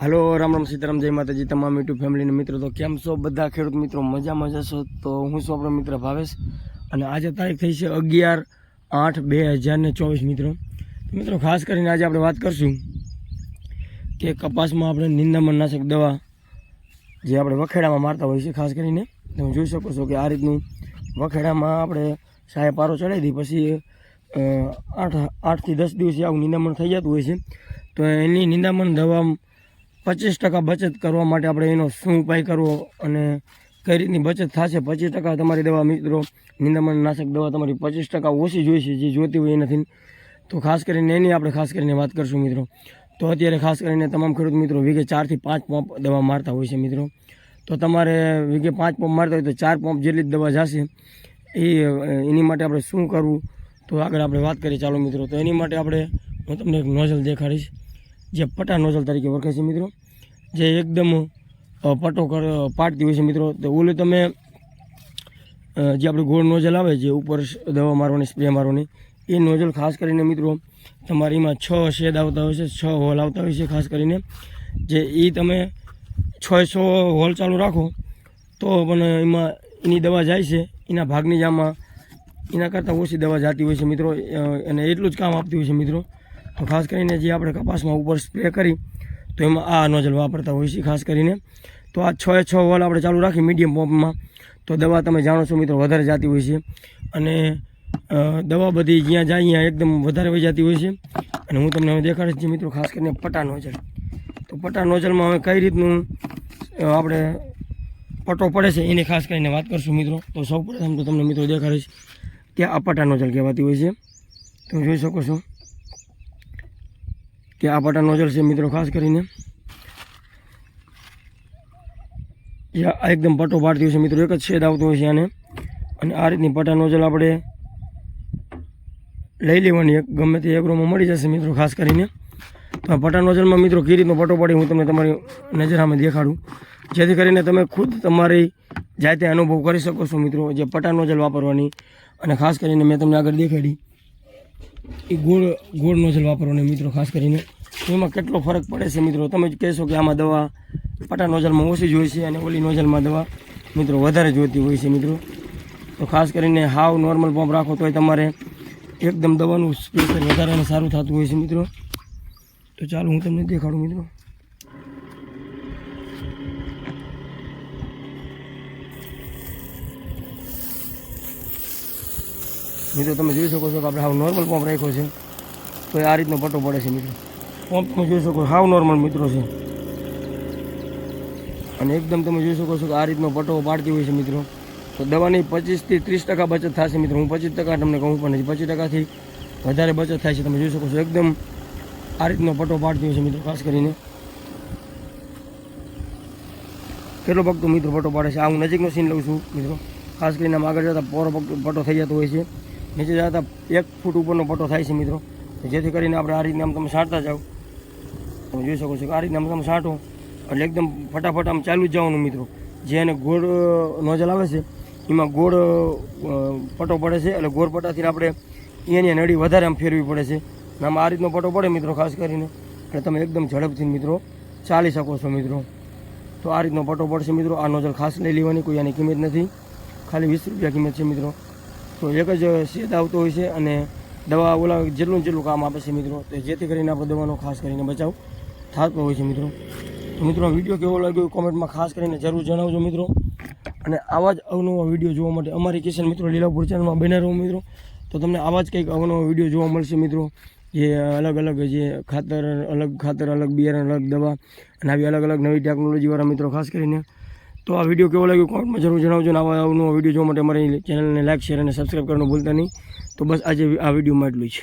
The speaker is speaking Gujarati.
હાલો, રામ રામ સીતારામ, જય માતાજી, તમામ યુટ્યુબ ફેમિલીના મિત્રો. તો કેમ છો બધા ખેડૂત મિત્રો? મજા મજા છો તો હું છું આપણો મિત્ર ભાવેશ. અને આજે તારીખ થઈ છે અગિયાર આઠ બે હજારને ચોવીસ મિત્રો. મિત્રો, ખાસ કરીને આજે આપણે વાત કરશું કે કપાસમાં આપણે નિંદામણનાશક દવા જે આપણે વખેડામાં મારતા હોઈએ છીએ, ખાસ કરીને તમે જોઈ શકો છો કે આ રીતનું વખેડામાં આપણે સાહેબ પારો ચડાવી દઈએ પછી આઠ, આઠથી દસ દિવસે આવું નિંદામણ થઈ જતું હોય છે. તો એની નિંદામણ દવા પચીસ ટકા બચત કરવા માટે આપણે એનો શું ઉપાય કરવો અને કઈ રીતની બચત થશે? પચીસ ટકા તમારી દવા મિત્રો નિંદામણ નાશક દવા તમારી પચીસ ટકા ઓછી જોઈશે, જે જોતી હોય એનાથી. તો ખાસ કરીને એની આપણે ખાસ કરીને વાત કરશું મિત્રો. તો અત્યારે ખાસ કરીને તમામ ખેડૂત મિત્રો વીઘે ચારથી પાંચ પંપ દવા મારતા હોય છે મિત્રો. તો તમારે વીઘે પાંચ પંપ મારતા હોય તો ચાર પંપ જેટલી જ દવા જશે. એ, એની માટે આપણે શું કરવું? તો આગળ આપણે વાત કરીએ. ચાલો મિત્રો, તો એની માટે આપણે હું તમને એક નોઝલ દેખાડીશ. જે પટા નોઝલ તરીકે ઓળખે છે મિત્રો. જે એકદમ અ, પટ્ટો કર પાટતી હોય છે મિત્રો. તો ઓલું તમે જે આપણે ગોળ નોઝલ આવે છે ઉપર દવા મારવાની સ્પ્રે મારવાની એ નોઝલ ખાસ કરીને મિત્રો તમારી એમાં છ શેડ આવતા હોય છે છ હોલ આવતા હોય છે ખાસ કરીને. જે એ તમે છ હોલ ચાલુ રાખો તો પણ એમાં એની દવા જાય છે એના ભાગની જ આમાં એના કરતાં ઓછી દવા જતી હોય છે મિત્રો અને એટલું જ કામ આપતી હોય છે મિત્રો. તો ખાસ કરીને જે આપણે કપાસમાં ઉપર સ્પ્રે કરી તો એમાં આ નોઝલ વાપરતા હોય છે ખાસ કરીને. તો આ છ એ છ હોલ આપણે ચાલુ રાખી મીડિયમ પંપમાં. તો દવા તમે જાણો છો મિત્રો વધારે જતી હોય છે. અને દવા બધી જ્યાં જાય ત્યાં એકદમ વધારે વહી જતી હોય છે. અને હું તમને હવે દેખાડીશ મિત્રો ખાસ કરીને પટા નોઝલ. તો પટા નોઝલમાં હવે કઈ રીતનું આપણે પટો પડે છે એની ખાસ કરીને વાત કરશું મિત્રો. તો સૌ પ્રથમ તો તમને મિત્રો દેખાડીશ કે આ પટા નોઝલ કહેવાતી હોય છે. તમે જોઈ શકો છો. કે આ પાટા નોઝલ છે મિત્રો, ખાસ કરીને. આ એકદમ પટ્ટો પાડતી હોય છે મિત્રો, એક જ છેદ આવતો હોય છે આને. અને આ રીતની પટા નોઝલ આપણે લઈ લેવાની. એક ગમે તે એગ્રોમાં મળી જશે મિત્રો, ખાસ કરીને. તો પટા નોઝલમાં મિત્રો, કઈ રીતનો પટો પાડી હું તમને તમારી નજર સામે દેખાડું. જેથી કરીને તમે ખુદ તમારી જાતે અનુભવ કરી શકો છો મિત્રો, જે પટા નોઝલ વાપરવાની. અને ખાસ કરીને મેં તમને આગળ દેખાડી. એ ગોળ ગોળ નોઝલ વાપરવાની મિત્રો, ખાસ કરીને. એમાં કેટલો ફરક પડે છે મિત્રો? તમે જ કહેશો કે આમાં દવા પટા નોઝલમાં ઓછી જ હોય છે અને ઓલી નોઝલમાં દવા મિત્રો વધારે જોઈતી હોય છે મિત્રો. તો ખાસ કરીને હાવ નોર્મલ પંપ રાખો તોય તમારે એકદમ દવાનું સ્પેશિયલ વધારે સારું થતું હોય છે મિત્રો. તો ચાલો હું તમને દેખાડું મિત્રો. મિત્રો, તમે જોઈ શકો છો કે આપણે હાવ નોર્મલ પંપ રાખ્યો છે. તો આ રીતનો પટ્ટો પડે છે, મિત્રો. પંપ તમે જોઈ શકો હાવ નોર્મલ મિત્રો છે. અને એકદમ તમે જોઈ શકો છો કે આ રીતનો પટ્ટો પાડતી હોય છે, મિત્રો. તો દવાની પચીસથી ત્રીસ ટકા બચત થશે, મિત્રો. હું પચીસ ટકા તમને કહું, પણ નથી પચીસ ટકાથી વધારે બચત થાય છે. તમે જોઈ શકો છો, એકદમ આ રીતનો પટ્ટો પાડતી હોય છે, મિત્રો, ખાસ કરીને. કેટલો પગતો મિત્રો પટ્ટો પાડે છે? આ હું નજીકનો સીન લઉં છું, મિત્રો. ખાસ કરીને આમ આગળ જતાં પોરો પટ્ટો થઈ જતો હોય છે. નીચે જતા એક ફૂટ ઉપરનો પટ્ટો થાય છે મિત્રો. જેથી કરીને આપણે આ રીતના આમ તમે સાંટતા જાઓ. તમે જોઈ શકો છો કે આ રીતના આમ તમે સાંટો. એટલે એકદમ ફટાફટ આમ ચાલુ જ જવાનું મિત્રો. જે એને ગોળ નોઝલ આવે છે, એમાં ગોળ પટો પડે છે. એટલે ગોળ પટ્ટાથી આપણે એની નળી વધારે આમ ફેરવી પડે છે. આમ આ રીતનો પટ્ટો પડે મિત્રો, ખાસ કરીને. એટલે તમે એકદમ ઝડપથી મિત્રો ચાલી શકો છો મિત્રો. તો આ રીતનો પટ્ટો પડશે મિત્રો. આ નોઝલ ખાસ લઈ લેવાની, કોઈ આની કિંમત નથી. ખાલી વીસ રૂપિયા કિંમત છે મિત્રો. તો એક જ શેદ આવતો હોય છે અને દવા ઓલા જેટલું જેટલું કામ આપે છે મિત્રો, તો જેથી કરીને આપણે દવાનો ખાસ કરીને બચાવ થતો હોય છે મિત્રો. તો મિત્રો વીડિયો કેવો લાગ્યો કોમેન્ટમાં ખાસ કરીને જરૂર જણાવજો મિત્રો. અને આવા જ અવનવા વીડિયો જોવા માટે અમારી કિશન મિત્રો લીલાપુર ચેનલમાં બને રહો મિત્રો. તો તમને આવા જ કંઈક અવનવા વીડિયો જોવા મળશે મિત્રો. જે અલગ અલગ જે ખાતર, અલગ ખાતર, અલગ બિયારણ, અલગ દવા અને આવી અલગ અલગ નવી ટેકનોલોજીવાળા મિત્રો ખાસ કરીને. તો આ વીડિયો કેવો લાગ્યો કોમેન્ટમાં જરૂર જણાવજો આવા અવનવા વીડિયો જોવા માટે અમારી ચેનલને લાઈક શેર અને સબસ્ક્રાઈબ કરવાનું ભૂલતા નહીં. તો બસ આજે આ વિડીયોમાં એટલું જ.